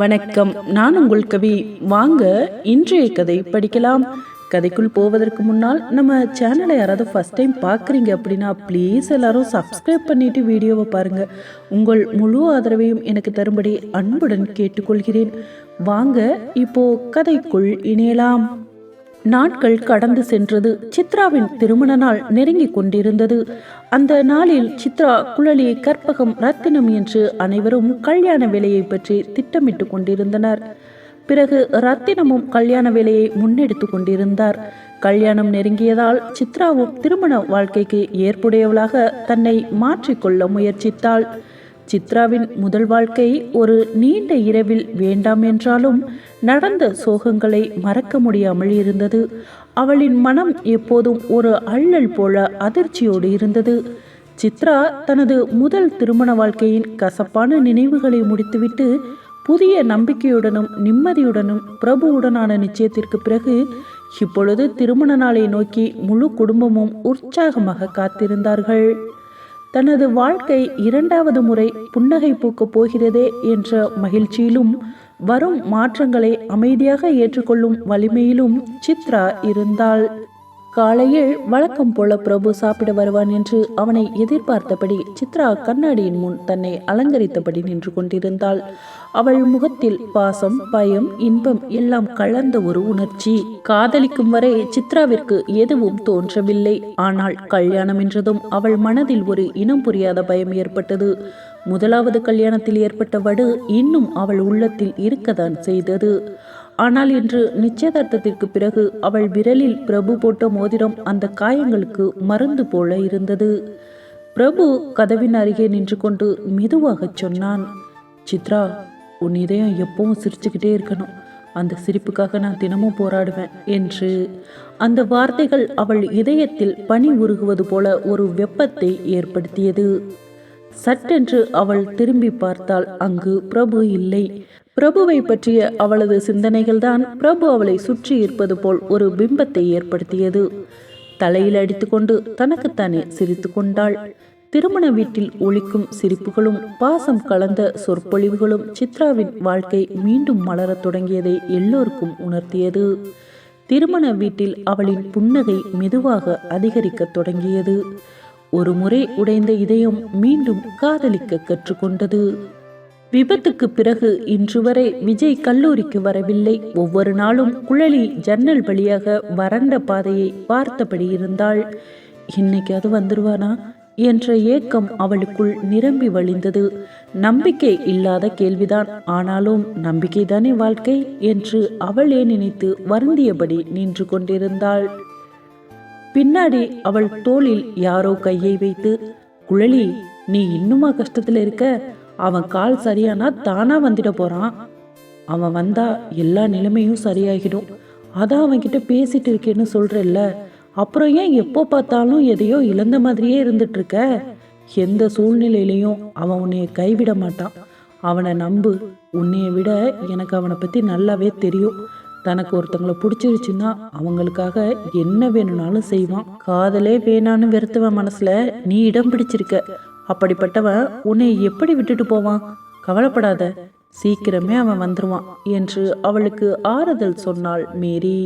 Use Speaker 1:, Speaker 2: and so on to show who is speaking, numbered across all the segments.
Speaker 1: வணக்கம். நான் உங்கள் கவி. வாங்க இன்றைய கதை படிக்கலாம். கதைக்குள் போவதற்கு முன்னால் நம்ம சேனலை யாராவது ஃபர்ஸ்ட் டைம் பார்க்குறீங்க அப்படின்னா ப்ளீஸ் எல்லாரும் சப்ஸ்கிரைப் பண்ணிவிட்டு வீடியோவை பாருங்க. உங்கள் முழு ஆதரவையும் எனக்கு தரும்படி அன்புடன் கேட்டுக்கொள்கிறேன். வாங்க இப்போ கதைக்குள் இணையலாம். நாட்கள் கடந்து சென்றது. சித்ராவின் திருமண நாள் நெருங்கிக் கொண்டிருந்தது. அந்த நாளில் சித்ரா குழலி கற்பகம் ரத்தினம் என்று அனைவரும் கல்யாண வேலையை பற்றி திட்டமிட்டு கொண்டிருந்தனர். பிறகு ரத்தினமும் கல்யாண வேலையை முன்னெடுத்து கொண்டிருந்தார். கல்யாணம் நெருங்கியதால் சித்ராவும் திருமண வாழ்க்கைக்கு ஏற்புடையவளாக தன்னை மாற்றிக்கொள்ள முயற்சித்தாள். சித்ராவின் முதல் வாழ்க்கை ஒரு நீண்ட இரவில் வேண்டாம் என்றாலும் நடந்த சோகங்களை மறக்க முடியாமல் இருந்தது. அவளின் மனம் எப்போதும் ஒரு அள்ளல் போல அதிர்ச்சியோடு இருந்தது. சித்ரா தனது முதல் திருமண வாழ்க்கையின் கசப்பான நினைவுகளை முடித்துவிட்டு புதிய நம்பிக்கையுடனும் நிம்மதியுடனும் பிரபுவுடனான நிச்சயத்திற்கு பிறகு இப்பொழுது திருமண நாளை நோக்கி முழு குடும்பமும் உற்சாகமாக காத்திருந்தார்கள். தனது வாழ்க்கை இரண்டாவது முறை புன்னகை பூக்கப் போகிறதே என்ற மகிழ்ச்சியிலும் வரும் மாற்றங்களை அமைதியாக ஏற்றுக்கொள்ளும் வலிமையிலும் சித்ரா இருந்தாள். காலையில் வழக்கம் போல பிரபு சாப்பிட வருவான் என்று அவனை எதிர்பார்த்தபடி சித்ரா கண்ணாடியின் முன் தன்னை அலங்கரித்தபடி நின்று கொண்டிருந்தாள். அவள் முகத்தில் பாசம் பயம் இன்பம் எல்லாம் கலந்த ஒரு உணர்ச்சி. காதலிக்கும் வரை சித்ராவிற்கு எதுவும் தோன்றவில்லை. ஆனால் கல்யாணம் என்றதும் அவள் மனதில் ஒரு இனம் புரியாத பயம் ஏற்பட்டது. முதலாவது கல்யாணத்தில் ஏற்பட்ட வடு இன்னும் அவள் உள்ளத்தில் இருக்கத்தான் செய்தது. ஆனால் இன்று நிச்சயதார்த்தத்திற்கு பிறகு அவள் விரலில் பிரபு போட்ட மோதிரம் அந்த காயங்களுக்கு மருந்து போல இருந்தது. பிரபு கதவின் அருகே நின்று கொண்டு மெதுவாகச் சொன்னான் சித்ரா உன் இதயம் எப்பவும் சிரிச்சுக்கிட்டே இருக்கணும். அந்த சிரிப்புக்காக நான் தினமும் போராடுவேன் என்று. அந்த வார்த்தைகள் அவள் இதயத்தில் பனி உருகுவது போல ஒரு வெப்பத்தை ஏற்படுத்தியது. சட்டென்று அவள் திரும்பி பார்த்தால் அங்கு பிரபு இல்லை. பிரபுவை பற்றிய அவளது சிந்தனைகள்தான் பிரபு அவளை சுற்றி இருப்பது போல் ஒரு பிம்பத்தை ஏற்படுத்தியது. தலையில் அடித்துக்கொண்டு தனக்குத்தானே சிரித்து கொண்டாள். திருமண வீட்டில் ஒழிக்கும் சிரிப்புகளும் பாசம் கலந்த சொற்பொழிவுகளும் சித்ராவின் வாழ்க்கை மீண்டும் மலரத் தொடங்கியதை எல்லோருக்கும் உணர்த்தியது. திருமண வீட்டில் அவளின் புன்னகை மெதுவாக அதிகரிக்கத் தொடங்கியது. ஒரு முறை உடைந்த இதயம் மீண்டும் காதலிக்க கற்றுக்கொண்டது. விபத்துக்கு பிறகு இன்று வரை விஜய் கல்லூரிக்கு வரவில்லை. ஒவ்வொரு நாளும் குழலி ஜன்னல் வழியாக வறண்ட பாதையை பார்த்தபடி இருந்தாள். இன்னைக்கு அது வந்துருவானா? என்ற ஏக்கம் அவளுக்குள் நிரம்பி வழிந்தது. நம்பிக்கை இல்லாத கேள்விதான். ஆனாலும் நம்பிக்கைதானே வாழ்க்கை என்று அவளே நினைத்து வருந்தியபடி நின்று கொண்டிருந்தாள். பின்னாடி அவள் தோளில் யாரோ கையை வைத்து குழலி நீ இன்னுமா கஷ்டத்துல இருக்க? அவன் கால் சரியானா தானா வந்துட போறான். அவன் வந்தா எல்லா நிலைமையும் சரியாகிடும். அதான் அவன்கிட்ட பேசிட்டு இருக்கேன்னு சொல்றல்ல அப்புறம் ஏன் எப்போ பார்த்தாலும் எதையோ இழந்த மாதிரியே இருந்துட்டுருக்க? எந்த சூழ்நிலையிலையும் அவன் உன்னைய கைவிட மாட்டான். அவனை நம்பு. உன்னைய விட எனக்கு அவனை பற்றி நல்லாவே தெரியும். தனக்கு ஒருத்தங்களை பிடிச்சிருச்சுன்னா அவங்களுக்காக என்ன வேணும்னாலும் செய்வான். காதலே வேணான்னு வெறுத்தவன் மனசில் நீ இடம் பிடிச்சிருக்க. அப்படிப்பட்டவன் உன்னை எப்படி விட்டுட்டு போவான்? கவலைப்படாத. சீக்கிரமே அவன் வந்துருவான் என்று அவளுக்கு ஆறுதல் சொன்னாள் மேரி.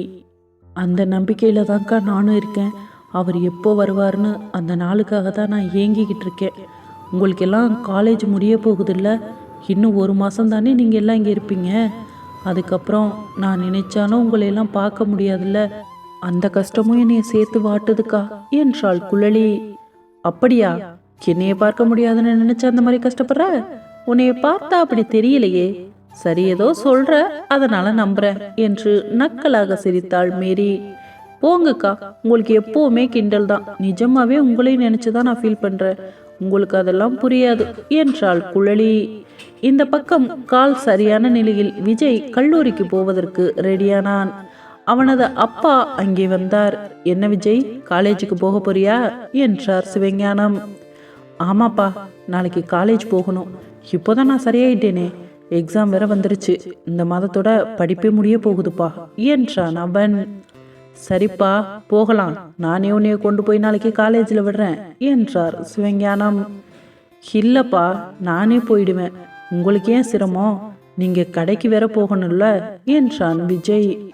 Speaker 1: அந்த நம்பிக்கையில் தான்க்கா நானும் இருக்கேன். அவர் எப்போ வருவார்னு அந்த நாளுக்காக தான் நான் ஏங்கிக்கிட்டு இருக்கேன். உங்களுக்கெல்லாம் காலேஜ் முடிய போகுதில்ல? இன்னும் ஒரு மாதம் தானே நீங்கள் எல்லாம் இங்கே இருப்பீங்க? அதுக்கப்புறம் நான் நினைச்சாலும் உங்களை எல்லாம் பார்க்க முடியாதுல்ல? அந்த கஷ்டமும் என்னைய சேர்த்து வாட்டுதுக்கா. என்றாள் குழலி. அப்படியா? என்னைய பார்க்க முடியாதுன்னு நினைச்ச அந்த மாதிரி கஷ்டப்படுற? உன்னைய பார்த்தா அப்படி தெரியலையே. சரி ஏதோ சொல்ற அதனால நம்புறேன் என்று நக்கலாக சிரித்தாள் மேரி. போங்கக்கா உங்களுக்கு எப்பவுமே கிண்டல் தான். நிஜமாவே உங்களையும் நினைச்சுதான் நான் ஃபீல் பண்றேன். உங்களுக்கு அதெல்லாம் புரியாது என்றாள் குழலி. இந்த பக்கம் கால் சரியான நிலையில் விஜய் கல்லூரிக்கு போவதற்கு ரெடியானான். அவனது அப்பா அங்கே வந்தார். என்ன விஜய் காலேஜுக்கு போக போறியா? என்றார் சிவஞானம். ஆமாப்பா நாளைக்கு காலேஜ் போகணும். இப்போதான் நான் சரியாயிட்டேனே. எக்ஸாம் வேற வந்துருச்சு. இந்த மாதத்தோட படிப்பே முடிய போகுதுப்பா. என்றான் அவன்? சரிப்பா போகலாம். நானே உன்னைய கொண்டு போய் நாளைக்கு காலேஜில் விடுறேன் என்றார் சிவஞானம். இல்லைப்பா நானே போயிடுவேன். உங்களுக்கு ஏன் சிரமம்? நீங்கள் கடைக்கு வேற போகணும்ல என்றான் விஜய்.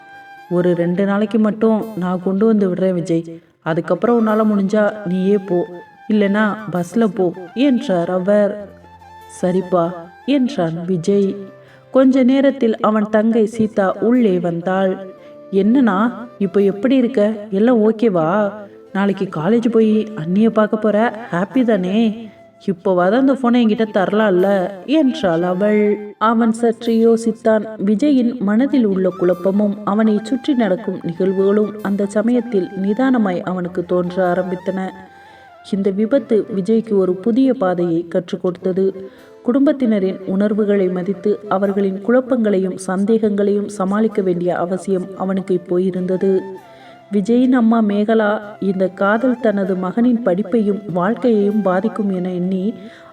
Speaker 1: ஒரு ரெண்டு நாளைக்கு மட்டும் நான் கொண்டு வந்து விடுறேன் விஜய். அதுக்கப்புறம் உன்னால் முடிஞ்சா நீயே போ. இல்லைனா பஸ்ஸில் போ என்றார் அவர். சரிப்பா என்றான் விஜய். கொஞ்ச நேரத்தில் அவன் தங்கை சீதா உள்ளே வந்தாள். என்னண்ணா இப்போ எப்படி இருக்க? எல்லாம் ஓகேவா நாளைக்கு காலேஜ் போய் அண்ணியை பார்க்க போற? ஹாப்பி தானே? இப்போவாத அந்த போனை என்கிட்ட தரலாம்ல? என்றாள் அவள். அவன் சற்று யோசித்தான். விஜயின் மனதில் உள்ள குழப்பமும் அவனை சுற்றி நடக்கும் நிகழ்வுகளும் அந்த சமயத்தில் நிதானமாய் அவனுக்கு தோன்ற ஆரம்பித்தன. இந்த விபத்து விஜய்க்கு ஒரு புதிய பாதையை கற்றுக் கொடுத்தது. குடும்பத்தினரின் உணர்வுகளை மதித்து அவர்களின் குழப்பங்களையும் சந்தேகங்களையும் சமாளிக்க வேண்டிய அவசியம் அவனுக்கு இப்போ இருந்தது விஜயின் அம்மா மேகலா இந்த காதல் தனது மகனின் படிப்பையும் வாழ்க்கையையும் பாதிக்கும் என எண்ணி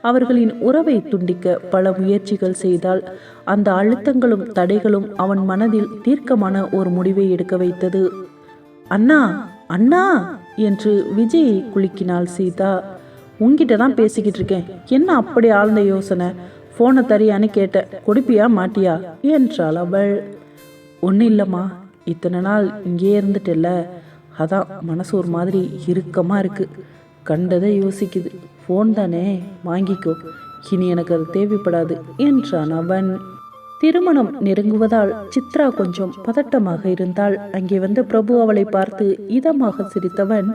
Speaker 1: அவர்களின் உறவை துண்டிக்க பல முயற்சிகள் செய்தால் அந்த அழுத்தங்களும் தடைகளும் அவன் மனதில் தீர்க்கமான ஒரு முடிவை எடுக்க வைத்தது. அண்ணா அண்ணா! என்று விஜயை குலுக்கினாள் சீதா. உன்கிட்ட தான் பேசிக்கிட்டு இருக்கேன். என்ன அப்படி ஆழ்ந்த யோசனை? ஃபோனை தரியான்னு கேட்ட. கொடுப்பியா மாட்டியா? என்றாள் அவள். ஒன்றும் இல்லைம்மா. இத்தனை நாள் இங்கேயே இருந்துட்டல்ல. அதான் மனசு ஒரு மாதிரி இறுக்கமாக இருக்குது கண்டதை யோசிக்குது. ஃபோன் தானே? வாங்கிக்கோ. இனி எனக்கு அது தேவைப்படாது என்றான் அவன். திருமணம் நெருங்குவதால் சித்ரா கொஞ்சம் பதட்டமாக இருந்தால் அங்கே வந்த பிரபு அவளை பார்த்து இதமாக சிரித்தவன்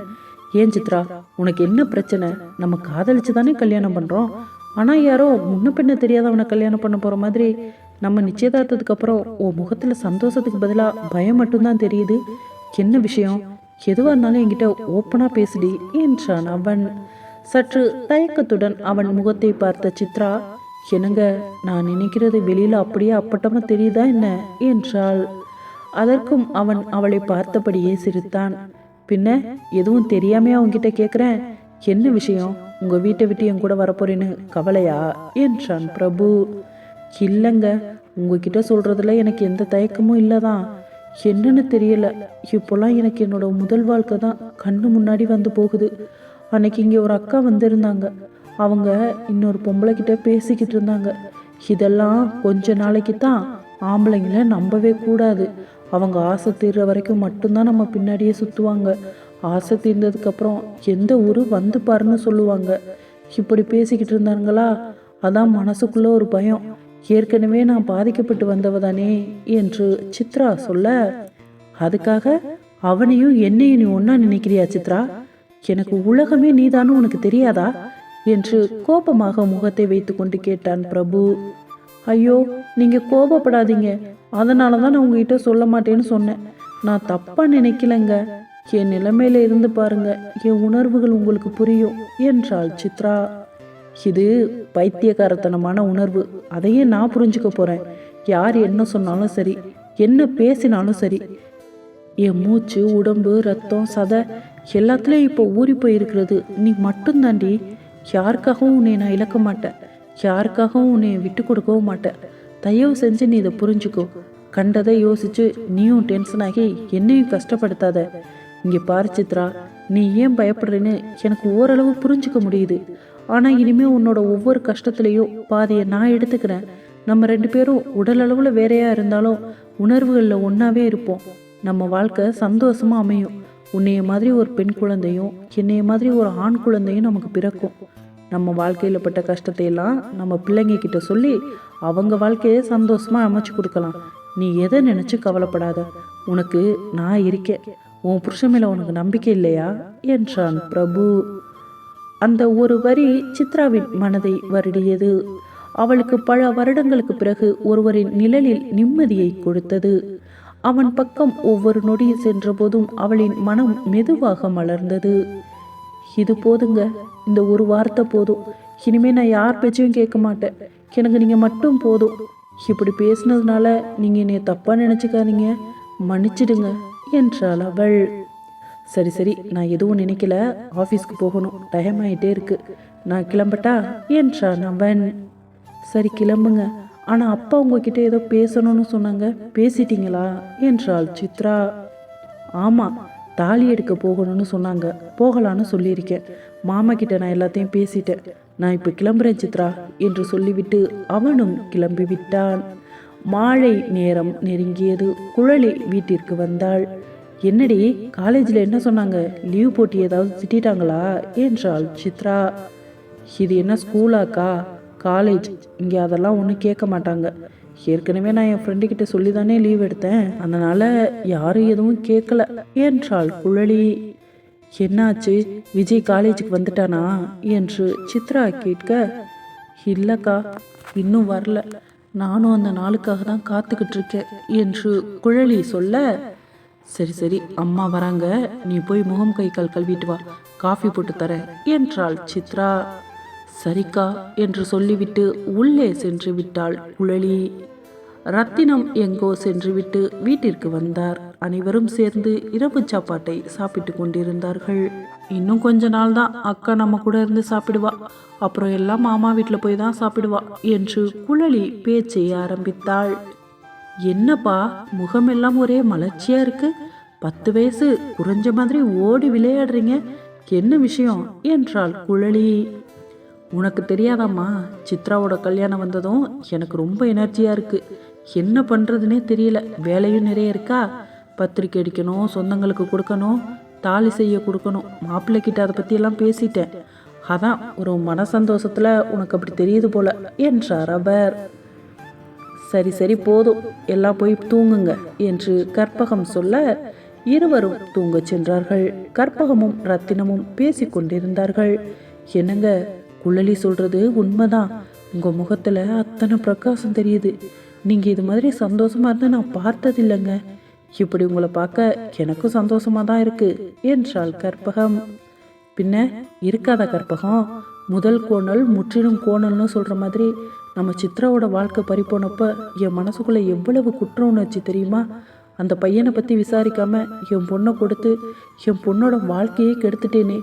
Speaker 1: ஏன் சித்ரா உனக்கு என்ன பிரச்சனை? நம்ம காதலிச்சு தானே கல்யாணம் பண்ணுறோம் ஆனால் யாரோ முன்ன பின்ன தெரியாதவனை கல்யாணம் பண்ண போகிற மாதிரி நம்ம நிச்சயதார்த்தத்துக்கு அப்புறம் உன் முகத்தில் சந்தோஷத்துக்கு பதிலாக பயம் மட்டும்தான் தெரியுது. என்ன விஷயம்? எதுவாக இருந்தாலும் என்கிட்ட ஓப்பனாக பேசுடி என்றான் அவன். சற்று தயக்கத்துடன் அவன் முகத்தை பார்த்த சித்ரா என்னங்க நான் நினைக்கிறது வெளியில் அப்படியே அப்பட்டமா தெரியுதா என்ன? என்றாள். அதற்கும் அவன் அவளை பார்த்தபடியே சிரித்தான். பின்ன எதுவும் தெரியாமையா உன்கிட்ட கேக்குறேன்? என்ன விஷயம்? உங்க வீட்டை விட்டு என் கூட வரப்போறேன்னு கவலையா? என்றான் பிரபு. இல்லைங்க உங்ககிட்ட சொல்றதுல எனக்கு எந்த தயக்கமும் இல்லைதான். என்னன்னு தெரியல. இப்போல்லாம் எனக்கு என்னோட முதல் வாழ்க்கை தான். கண்ணு முன்னாடி வந்து போகுது. அன்னைக்கு இங்கே ஒரு அக்கா வந்திருந்தாங்க. அவங்க இன்னொரு பொம்பளை கிட்ட பேசிக்கிட்டு இருந்தாங்க. இதெல்லாம் கொஞ்ச நாளைக்கு தான். ஆம்பளைங்கள நம்பவே கூடாது. அவங்க ஆசை தீர்ற வரைக்கும் மட்டும்தான் நம்ம பின்னாடியே சுற்றுவாங்க ஆசை தீர்ந்ததுக்கப்புறம் எந்த ஊர் வந்து பாருன்னு சொல்லுவாங்க. இப்படி பேசிக்கிட்டு இருந்தாங்களா அதான் மனசுக்குள்ள ஒரு பயம். ஏற்கனவே நான் பாதிக்கப்பட்டு வந்தவ தானே என்று சித்ரா சொல்ல அதுக்காக அவனையும் என்னையும் நீ ஒன்றா நினைக்கிறியா சித்ரா? எனக்கு உலகமே நீதானும் உனக்கு தெரியாதா? என்று கோபமாக முகத்தை வைத்துக்கொண்டு கேட்டான் பிரபு. ஐயோ நீங்கள் கோபப்படாதீங்க. அதனால தான் நான் உங்ககிட்ட சொல்ல மாட்டேன்னு சொன்னேன். நான் தப்பாக நினைக்கலங்க. என் நிலைமையில இருந்து பாருங்க. என் உணர்வுகள் உங்களுக்கு புரியும் என்றாள் சித்ரா. இது பைத்தியக்காரத்தனமான உணர்வு. அதையே நான் புரிஞ்சுக்க போறேன். யார் என்ன சொன்னாலும் சரி என்ன பேசினாலும் சரி என் மூச்சு உடம்பு ரத்தம் சதை எல்லாத்துலேயும் இப்போ ஊறி போயிருக்கிறது. நீ மட்டும்தாண்டி யாருக்காகவும் உன்னை நான் இழக்க மாட்டேன். யாருக்காகவும் உன்னை விட்டு கொடுக்கவும் மாட்டேன். தயவு செஞ்சு நீ இதை புரிஞ்சுக்கோ. கண்டதை யோசிச்சு நீயும் டென்ஷன் ஆகி என்னையும் கஷ்டப்படுத்தாத. இங்கே பாரு சித்ரா நீ ஏன் பயப்படுறேன்னு எனக்கு ஓரளவு புரிஞ்சுக்க முடியுது. ஆனால் இனிமேல் உன்னோட ஒவ்வொரு கஷ்டத்துலேயும் பாதியை நான் எடுத்துக்கிறேன். நம்ம ரெண்டு பேரும் உடல் அளவில் வேறையாக இருந்தாலும் உணர்வுகளில் ஒன்றாவே இருப்போம். நம்ம வாழ்க்கை சந்தோஷமாக அமையும். உன்னைய மாதிரி ஒரு பெண் குழந்தையும் என்னைய மாதிரி ஒரு ஆண் குழந்தையும் நமக்கு பிறக்கும். நம்ம வாழ்க்கையில் பட்ட கஷ்டத்தையெல்லாம் நம்ம பிள்ளைங்க கிட்ட சொல்லி அவங்க வாழ்க்கையை சந்தோஷமா அமைச்சு கொடுக்கலாம். நீ எதை நினைச்சு கவலைப்படாத. உனக்கு நான் இருக்கேன். உன் புருஷன் மேல உனக்கு நம்பிக்கை இல்லையா? என்றான் பிரபு. அந்த ஒரு வரி சித்ராவின் மனதை வருடியது. அவளுக்கு பல வருடங்களுக்கு பிறகு ஒருவரின் நிழலில் நிம்மதியை கொடுத்தது. அவன் பக்கம் ஒவ்வொரு நொடி சென்றபோதும் அவளின் மனம் மெதுவாக மலர்ந்தது. இது போதுங்க. இந்த ஒரு வார்த்தை போதும். இனிமே நான் யார் பேச்சையும் கேட்க மாட்டேன். எனக்கு நீங்கள் மட்டும் போதும். இப்படி பேசுனதுனால நீங்கள் என்னை தப்பாக நினச்சிக்காதீங்க. மன்னிச்சிடுங்க என்றாள் அவள். சரி சரி நான் எதுவும் நினைக்கல. ஆஃபீஸ்க்கு போகணும். டைம் ஆகிட்டே இருக்கு. நான் கிளம்பட்டா? என்றான் அவன். சரி கிளம்புங்க. ஆனால் அப்பா உங்ககிட்ட ஏதோ பேசணும்னு சொன்னாங்க. பேசிட்டீங்களா? என்றாள் சித்ரா. ஆமாம் தாலி எடுக்க போகணும்னு சொன்னாங்க. போகலான்னு சொல்லியிருக்கேன். மாமா கிட்ட நான் எல்லாத்தையும் பேசிட்டேன். நான் இப்போ கிளம்புறேன் சித்ரா என்று சொல்லிவிட்டு அவனும் கிளம்பி விட்டான். மாலை நேரம் நெருங்கியது. குழலி வீட்டிற்கு வந்தாள். என்னடி காலேஜில் என்ன சொன்னாங்க? லீவ் போட்டி ஏதாவது திட்டாங்களா என்றாள் சித்ரா. இது என்ன ஸ்கூலாக்கா? காலேஜ். இங்கே அதெல்லாம் ஒன்றும் கேட்க மாட்டாங்க. ஏற்கனவே நான் என் ஃப்ரெண்டு கிட்ட சொல்லி தானே லீவ் எடுத்தேன். அதனால் யாரும் எதுவும் கேட்கல என்றாள் குழலி என்னாச்சு? விஜய் காலேஜுக்கு வந்துட்டானா? என்று சித்ரா கேட்க இல்லைக்கா இன்னும் வரல. நானும் அந்த நாளுக்காக தான் காத்துக்கிட்டு இருக்கேன். என்று குழலி சொல்ல சரி சரி அம்மா வராங்க. நீ போய் முகம் கை கால் கழுவிட்டு வா. காஃபி போட்டு தரேன். என்றாள் சித்ரா. சரிக்கா என்று சொல்லிவிட்டு உள்ளே சென்று விட்டாள் குழலி. ரத்தினம் எங்கோ சென்றுவிட்டு வீட்டிற்கு வந்தார். அனைவரும் சேர்ந்து இரவு சாப்பாட்டை சாப்பிட்டு கொண்டிருந்தார்கள். இன்னும் கொஞ்ச நாள் தான் அக்கா நம்ம கூட இருந்து சாப்பிடுவா. அப்புறம் எல்லாம் மாமா வீட்டில் போய் தான் சாப்பிடுவா என்று குழலி பேச்சை ஆரம்பித்தாள். என்னப்பா முகமெல்லாம் ஒரே மலர்ச்சியா இருக்கு. பத்து வயசு குறைஞ்ச மாதிரி ஓடி விளையாடுறீங்க. என்ன விஷயம்? என்றாள் குழலி. உனக்கு தெரியாதாம்மா? சித்ராவோட கல்யாணம் வந்ததும் எனக்கு ரொம்ப எனர்ஜியாக இருக்குது என்ன பண்ணுறதுனே தெரியல. வேலையும் நிறைய இருக்கா? பத்திரிக்கை அடிக்கணும் சொந்தங்களுக்கு கொடுக்கணும் தாலி செய்ய கொடுக்கணும். மாப்பிள்ளைக்கிட்ட அதை பற்றியெல்லாம் பேசிட்டேன். அதான் ஒரு மன சந்தோஷத்தில் உனக்கு அப்படி தெரியுது போல என்றார் அவர். சரி சரி போதும். எல்லாம் போய் தூங்குங்க என்று கற்பகம் சொல்ல இருவரும் தூங்கச் சென்றார்கள். கற்பகமும் ரத்தினமும் பேசிக்கொண்டிருந்தார்கள். என்னங்க குழலி சொல்றது உண்மைதான். உங்க முகத்துல அத்தனை பிரகாசம் தெரியுது. நீங்க இது மாதிரி சந்தோஷமா இருந்தால் நான் பார்த்ததில்லைங்க. இப்படி உங்களை பார்க்க எனக்கும் சந்தோஷமா தான் இருக்கு என்றாள் கற்பகம். பின்ன இருக்காத கற்பகம் முதல் கோணல் முற்றிலும் கோணல்னு சொல்ற மாதிரி நம்ம சித்ராவோட வாழ்க்கை பறிப்போனப்ப என் மனசுக்குள்ள எவ்வளவு குற்ற உணர்ச்சி தெரியுமா? அந்த பையனை பத்தி விசாரிக்காம என் பொண்ணை கொடுத்து என் பொண்ணோட வாழ்க்கையே கெடுத்துட்டேனே.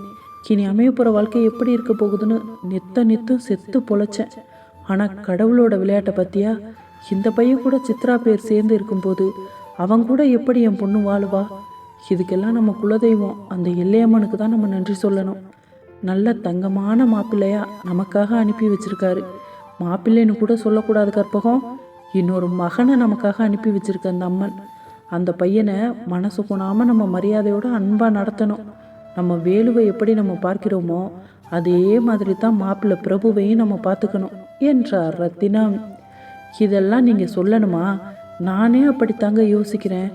Speaker 1: இனி அமையப்புற வாழ்க்கை எப்படி இருக்க போகுதுன்னு நித்த நித்தம் செத்து பொழைச்சேன் ஆனால் கடவுளோட விளையாட்டை பற்றியா இந்த பையன் கூட சித்ரா பேர் சேர்ந்து இருக்கும்போது அவன் கூட எப்படி என் பொண்ணு வாழுவா? இதுக்கெல்லாம் நம்ம குலதெய்வம் அந்த எல்லையம்மனுக்கு தான் நம்ம நன்றி சொல்லணும். நல்ல தங்கமான மாப்பிள்ளையா நமக்காக அனுப்பி வச்சிருக்காரு. மாப்பிள்ளைன்னு கூட சொல்லக்கூடாது கற்பகம். இன்னொரு மகனை நமக்காக அனுப்பி வச்சிருக்க அந்த அம்மன். அந்த பையனை மனசு கொணாம நம்ம மரியாதையோடு அன்பாக நடத்தணும். நம்ம வேலுவை எப்படி நம்ம பார்க்கிறோமோ அதே மாதிரி தான் மாப்பிள்ளை பிரபுவையும் நம்ம பார்த்துக்கணும் என்றார் ரத்தினம் இதெல்லாம் நீங்கள் சொல்லணுமா? நானே அப்படித்தாங்க யோசிக்கிறேன்.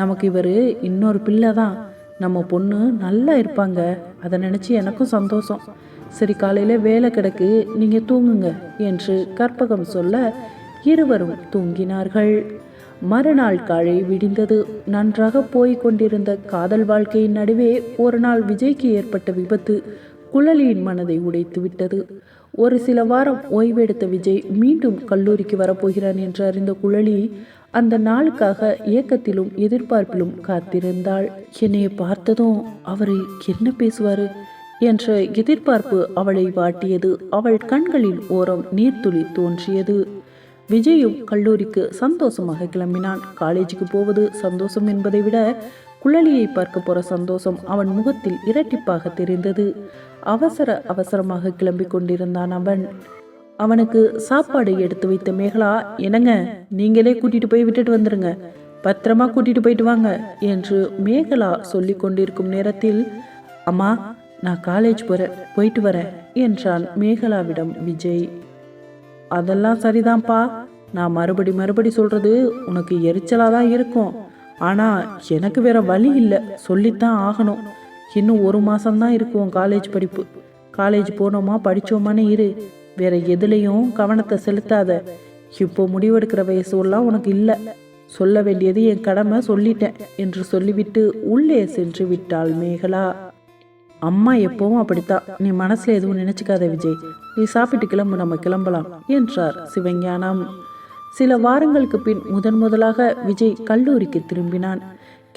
Speaker 1: நமக்கு இவர் இன்னொரு பிள்ளை தான் நம்ம பொண்ணு நல்லா இருப்பாங்க. அதை நினச்சி எனக்கும் சந்தோஷம். சரி காலையில் வேலை கிடக்கு நீங்கள் தூங்குங்க என்று கற்பகம் சொல்ல இருவரும் தூங்கினார்கள். மறுநாள் காலை விடிந்தது. நன்றாக போய்க் கொண்டிருந்த காதல் வாழ்க்கையின் நடுவே ஒரு நாள் விஜய்க்கு ஏற்பட்ட விபத்து குழலியின் மனதை உடைத்து விட்டது. ஒரு சில வாரம் ஓய்வெடுத்த விஜய் மீண்டும் கல்லூரிக்கு வரப்போகிறான் என்று அறிந்த குழலி அந்த நாளுக்காக ஏக்கத்திலும் எதிர்பார்ப்பிலும் காத்திருந்தாள். என்னை பார்த்ததும் அவரை என்ன பேசுவாரு? என்ற எதிர்பார்ப்பு அவளை வாட்டியது. அவள் கண்களின் ஓரம் நீர்த்துளி தோன்றியது. விஜயும் கல்லூரிக்கு சந்தோஷமாக கிளம்பினான். காலேஜுக்கு போவது சந்தோஷம் என்பதை விட குழலியை பார்க்க போற சந்தோஷம் அவன் முகத்தில் இரட்டிப்பாக தெரிந்தது. அவசர அவசரமாக கிளம்பி கொண்டிருந்தான் அவன். அவனுக்கு சாப்பாடு எடுத்து வைத்த மேகலா என்னங்க நீங்களே கூட்டிட்டு போய் விட்டுட்டு வந்துருங்க. பத்திரமா கூட்டிட்டு போயிட்டு வாங்க என்று மேகலா சொல்லி கொண்டிருக்கும் நேரத்தில் அம்மா நான் காலேஜ் போறேன் போயிட்டு வரேன் என்றான் மேகலாவிடம் விஜய். அதெல்லாம் சரிதான்ப்பா. நான் மறுபடி மறுபடி சொல்றது உனக்கு எரிச்சலாக தான் இருக்கும். ஆனால் எனக்கு வேற வழி இல்லை. சொல்லித்தான் ஆகணும். இன்னும் ஒரு மாதம்தான் இருக்கும் காலேஜ் படிப்பு. காலேஜ் போனோமா படிச்சோமான்னு இரு. வேற எதுலேயும் கவனத்தை செலுத்தாத. இப்போ முடிவெடுக்கிற வயசுலாம் உனக்கு இல்லை. சொல்ல வேண்டியது என் கடமை சொல்லிட்டேன் என்று சொல்லிவிட்டு உள்ளே சென்று விட்டாள் மேகலா. அம்மா எப்பவும் அப்படித்தான். நீ மனசுல எதுவும் நினைச்சுக்காத விஜய். நீ சாப்பிட்டு கிளம்பு நம்ம கிளம்பலாம் என்றார் சிவஞானம். சில வாரங்களுக்கு பின் முதன் முதலாக விஜய் கல்லூரிக்கு திரும்பினான்.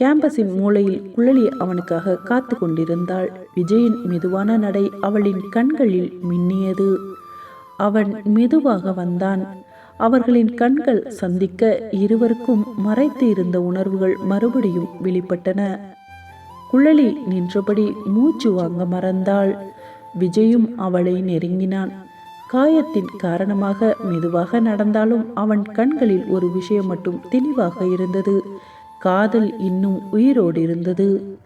Speaker 1: கேம்பஸின் மூலையில் குழலி அவனுக்காக காத்து கொண்டிருந்தாள். விஜயின் மெதுவான நடை அவளின் கண்களில் மின்னியது. அவன் மெதுவாக வந்தான். அவர்களின் கண்கள் சந்திக்க இருவருக்கும் மறைத்து இருந்த உணர்வுகள் மறுபடியும் வெளிப்பட்டன. குழலி நின்றபடி மூச்சு வாங்க மறந்தாள். விஜயும் அவளை நெருங்கினான். காயத்தின் காரணமாக மெதுவாக நடந்தாலும் அவன் கண்களில் ஒரு விஷயம் மட்டும் தெளிவாக இருந்தது. காதல் இன்னும் உயிரோடு இருந்தது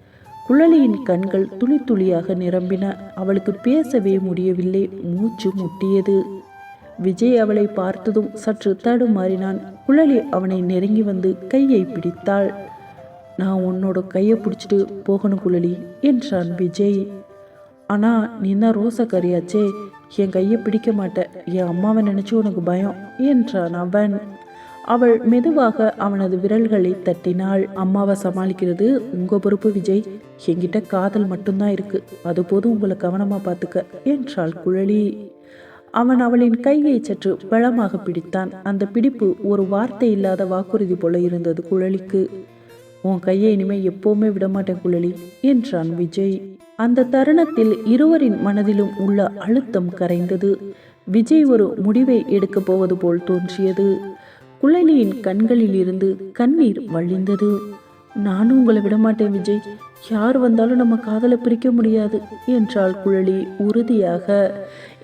Speaker 1: குழலியின் கண்கள் துளி துளியாக நிரம்பின. அவளுக்கு பேசவே முடியவில்லை. மூச்சு முட்டியது. விஜய் அவளை பார்த்ததும் சற்று தடுமாறினான். குழலி அவனை நெருங்கி வந்து கையை பிடித்தாள். நான் உன்னோட கையை பிடிச்சிட்டு போகணும் குழலி என்றான் விஜய். ஆனால் நீ தான் ரோசக்காரியாச்சே என் கையை பிடிக்க மாட்டேன் என் அம்மாவை நினச்சி உனக்கு பயம் என்றான் அவன். அவள் மெதுவாக அவனது விரல்களை தட்டினாள். அம்மாவை சமாளிக்கிறது உங்கள் பொறுப்பு விஜய். என்கிட்ட காதல் மட்டும்தான் இருக்கு. அது போதும் உங்களை கவனமாக பார்த்துக்க என்றாள் குழலி. அவன் அவளின் கையை சற்று பலமாக பிடித்தான். அந்த பிடிப்பு ஒரு வார்த்தை இல்லாத வாக்குறுதி போல இருந்தது குழலிக்கு. உன் கையை இனிமே எப்பவுமே விடமாட்டேன் குழலி என்றான் விஜய். அந்த தருணத்தில் இருவரின் மனதிலும் உள்ள அழுத்தம் கரைந்தது. விஜய் ஒரு முடிவை எடுக்கப் போவது போல் தோன்றியது. குழலியின் கண்களில் இருந்து கண்ணீர் வழிந்தது. நானும் உங்களை விடமாட்டேன் விஜய். யார் வந்தாலும் நம்ம காதலை பிரிக்க முடியாது என்றாள் குழலி உறுதியாக.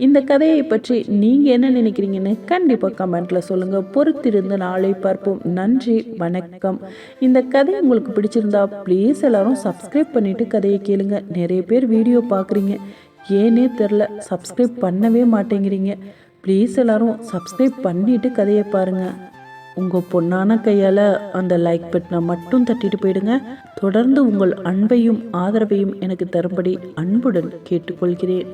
Speaker 1: இந்த கதையை பற்றி நீங்கள் என்ன நினைக்கிறீங்கன்னு கண்டிப்பாக கமெண்ட்டில் சொல்லுங்கள் பொறுத்திருந்து நாளை பார்ப்போம். நன்றி வணக்கம். இந்த கதை உங்களுக்கு பிடிச்சிருந்தா ப்ளீஸ் எல்லாரும் சப்ஸ்கிரைப் பண்ணிவிட்டு கதையை கேளுங்க. நிறைய பேர் வீடியோ பார்க்குறீங்க. ஏனே தெரில சப்ஸ்கிரைப் பண்ணவே மாட்டேங்கிறீங்க. ப்ளீஸ் எல்லாரும் சப்ஸ்கிரைப் பண்ணிவிட்டு கதையை பாருங்கள் உங்கள் பொண்ணான கையால் அந்த லைக் பட்டனை மட்டும் தட்டிட்டு போயிடுங்க. தொடர்ந்து உங்கள் அன்பையும் ஆதரவையும் எனக்கு தரும்படி அன்புடன் கேட்டுக்கொள்கிறேன்.